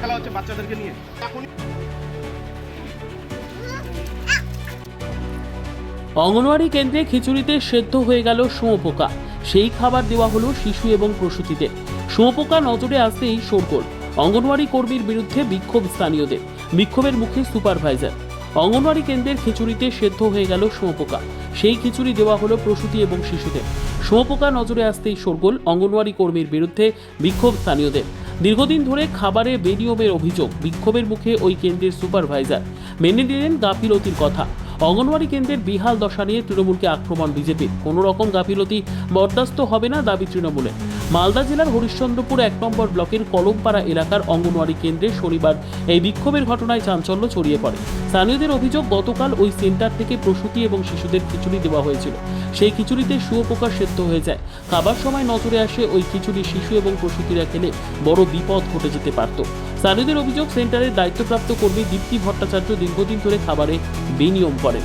খেলা হচ্ছে বাচ্চাদেরকে নিয়ে। অঙ্গনওয়াড়ি কেন্দ্রে খিচুড়িতে সেদ্ধ হয়ে গেল শুঁয়োপোকা। সেই খাবার দেওয়া হলো শিশু এবং প্রসূতিতে। শুঁয়োপোকা নজরে আসতেই শোরগোল। অঙ্গনওয়াড়ি কর্মীর বিরুদ্ধে বিক্ষোভ স্থানীয়দের। বিক্ষোভের মুখে সুপারভাইজার। অঙ্গনওয়াড়ি কেন্দ্রের খিচুড়িতে সেদ্ধ হয়ে গেল শুঁয়োপোকা। সেই খিচুড়ি দেওয়া হলো প্রসূতি এবং শিশুদের। শুঁয়োপোকা নজরে আসতেই শোরগোল অঙ্গনওয়াড়ি কর্মীর বিরুদ্ধে বিক্ষোভ স্থানীয়দের। দীর্ঘদিন ধরে খাবারে বেনিয়মের অভিযোগ, বিক্ষোভের মুখে ওই কেন্দ্রের সুপারভাইজার। মেনে নিলেন গাফিলতির কথা। অঙ্গনওয়াড়ি কেন্দ্রের বিহাল দশা নিয়ে তৃণমূলকে আক্রমণ বিজেপির। কোনো রকম গাফিলতি বরদাস্ত হবে না দাবি তৃণমূলের। মালদা জেলার হরিশ্চন্দ্রপুর এক নম্বর ব্লকের কলমপাড়া এলাকার অঙ্গনওয়াড়ি কেন্দ্রে শনিবার এই বিক্ষোভের ঘটনায় চাঞ্চল্য ছড়িয়ে পড়ে। স্থানীয়দের অভিযোগ, গতকাল ওই সেন্টার থেকে প্রসূতি এবং শিশুদের খিচুড়ি দেওয়া হয়েছিল। সেই খিচুড়িতে শুয়োপোকা সেদ্ধ হয়ে যায়। খাবার সময় নজরে আসে ওই খিচুড়ি শিশু এবং প্রসূতিরা খেলে বড় বিপদ ঘটে যেতে পারত। স্থানীয়দের অভিযোগ, সেন্টারের দায়িত্বপ্রাপ্ত কর্মী দীপ্তি ভট্টাচার্য দীর্ঘদিন ধরে খাবারে বেনিয়ম করেন।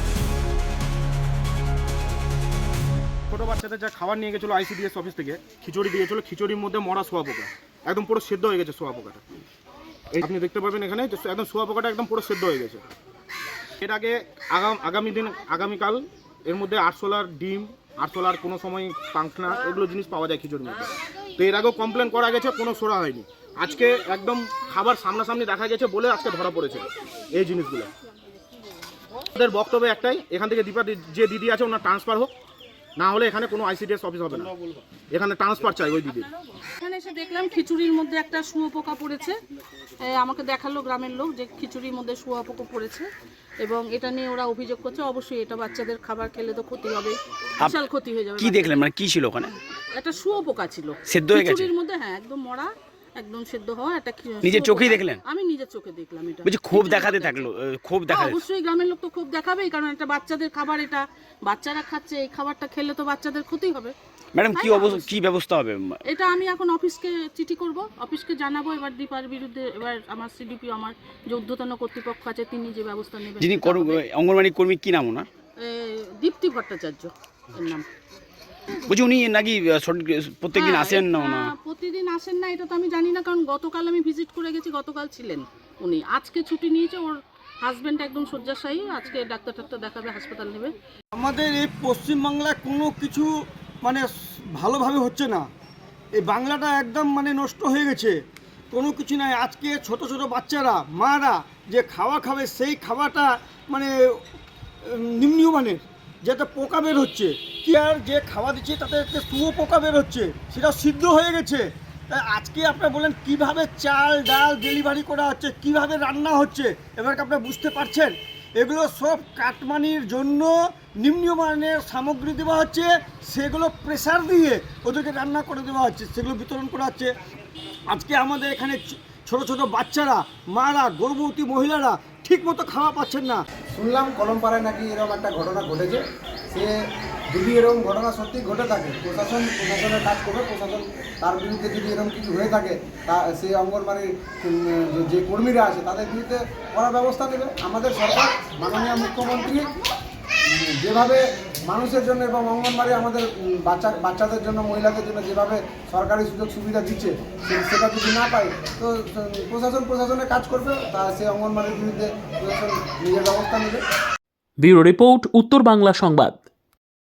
বাচ্চাদের যা খাবার নিয়ে গেছিল আইসিডিএস অফিস থেকে, খিচুড়ি দিয়েছিল, খিচুড়ির মধ্যে মরা সোয়া পোকা। একদম পুরো সেদ্ধ হয়ে গেছে সোয়া পোকাটা। আপনি দেখতে পাবেন এখানে একদম সোয়া পোকাটা একদম পুরো সেদ্ধ হয়ে গেছে। এর আগে আগাম আগামী দিন, আগামীকাল এর মধ্যে আরশোলার ডিম, আরশোলার কোনো সময় পাংখনা, এগুলো জিনিস পাওয়া যায় খিচুড়ির মধ্যে। তো এর আগেও কমপ্লেন করা গেছে, কোনো সোরা হয়নি। আজকে একদম খাবার সামনাসামনি দেখা গেছে বলে আজকে ধরা পড়েছে এই জিনিসগুলো। ওদের বক্তব্য একটাই, এখান থেকে দীপা যে দিদি আছে ওনার ট্রান্সফার হোক। না হলে এখানে কোনো আইসিডিএস অফিস হবে না। এখানে ট্রান্সফার চাই ওই দিদির। এখানে এসে দেখলাম খিচুড়ির মধ্যে একটা শুয়োপোকা পড়েছে। আমাকে দেখাল গ্রামের লোক যে খিচুড়ির মধ্যে শুয়োপোকা পড়েছে এবং এটা নিয়ে ওরা অভিযোগ করছে। অবশ্যই এটা বাচ্চাদের খাবার খেলে তো ক্ষতি হবে বিশাল ক্ষতি হয়ে যাবে কি দেখলেন? মানে কি ছিল ওখানে? একটা শুয়োপোকা ছিল। সেদ্ধ হয়ে গেছে? খিচুড়ির মধ্যে হ্যাঁ একদম মরা। একদম সেদ্ধ হওয়া একটা নিজের চোখেই দেখলেন? আমি নিজের চোখে দেখলাম এটা। বলছি ক্ষোভ দেখাতে থাকল ক্ষোভ হ্যাঁ, দেখা অবশ্যই গ্রামের লোক তো খুব দেখাবেই কারণ এটা বাচ্চাদের খাবার এটা বাচ্চারা খাচ্ছে এই খাবারটা খেলে তো বাচ্চাদের ক্ষতি হবে। ম্যাডাম কি অবস্থা কি ব্যবস্থা হবে? এটা আমি এখন অফিসকে চিঠি করব অফিসকে জানাব এবার দীপার বিরুদ্ধে এবার আমার সিডিপি আমার যে ঊর্ধ্বতন কর্তৃপক্ষ আছে তিনি যে ব্যবস্থা নেবেন যিনি সেটা কর্ম- হবে। অঙ্গনওয়াড়ি কর্মী কি নাম ওনার? দীপ্তি ভট্টাচার্য এর নাম। বলছি উনি নাকি প্রত্যেক দিন হ্যাঁ, আসেন না ওনা প্রতিদিন আসেন না এটা তো আমি জানি না কারণ গতকাল আমি ভিজিট করে গেছি গতকাল ছিলেন উনি। আজকে ছুটি নিয়েছে ওর হাজবেন্ড একদম শয্যাশায়ী আজকে ডাক্তার টাক্তার দেখাবে হাসপাতাল নেবে। আমাদের এই পশ্চিমবাংলায় কোনো কিছু মানে ভালোভাবে হচ্ছে না। এই বাংলাটা একদম মানে নষ্ট হয়ে গেছে। কোনো কিছু নাই। আজকে ছোট ছোট বাচ্চারা মারা যে খাওয়া খাবে সেই খাওয়াটা মানে নিম্নমানের। যেটা পোকা বের হচ্ছে। কি আর যে খাওয়া দিচ্ছে তাতে একটা শুয়ো পোকা বের হচ্ছে, সেটা সিদ্ধ হয়ে গেছে। তাই আজকে আপনারা বলেন কীভাবে চাল, ডাল ডেলিভারি করা হচ্ছে, কীভাবে রান্না হচ্ছে এবার কি আপনারা বুঝতে পারছেন? এগুলো সব কাটমানির জন্য নিম্নমানের সামগ্রী দেওয়া হচ্ছে, সেগুলো প্রেসার দিয়ে ওদেরকে রান্না করে দেওয়া হচ্ছে, সেগুলো বিতরণ করা হচ্ছে। আজকে আমাদের এখানে ছোট ছোট বাচ্চারা, মারা, গর্ভবতী মহিলারা ঠিক মতো খাওয়া পাচ্ছেন না। শুনলাম কলমপাড়ায় নাকি এরকম একটা ঘটনা ঘটেছে। সে যদি এরকম ঘটনা সত্যি ঘটে থাকে, প্রশাসন, প্রশাসনের কাজ করবে, প্রশাসন তার বিরুদ্ধে যদি এরকম কিছু হয়ে থাকে, তা সেই অঙ্গনবাড়ির যে কর্মীরা আছে, তাদের বিরুদ্ধে করার ব্যবস্থা নেবে। আমাদের সরকার, মাননীয় মুখ্যমন্ত্রী যেভাবে মানুষের জন্য এবং অঙ্গনবাড়ি আমাদের বাচ্চা, বাচ্চাদের জন্য, মহিলাদের জন্য যেভাবে সরকারি সুযোগ সুবিধা দিচ্ছে সেটা যদি না পায়, তো প্রশাসন প্রশাসনে কাজ করবে, তা সেই অঙ্গনবাড়ির বিরুদ্ধে প্রশাসন নিজের ব্যবস্থা নেবে। ব্যুরো রিপোর্ট, উত্তর বাংলা সংবাদ।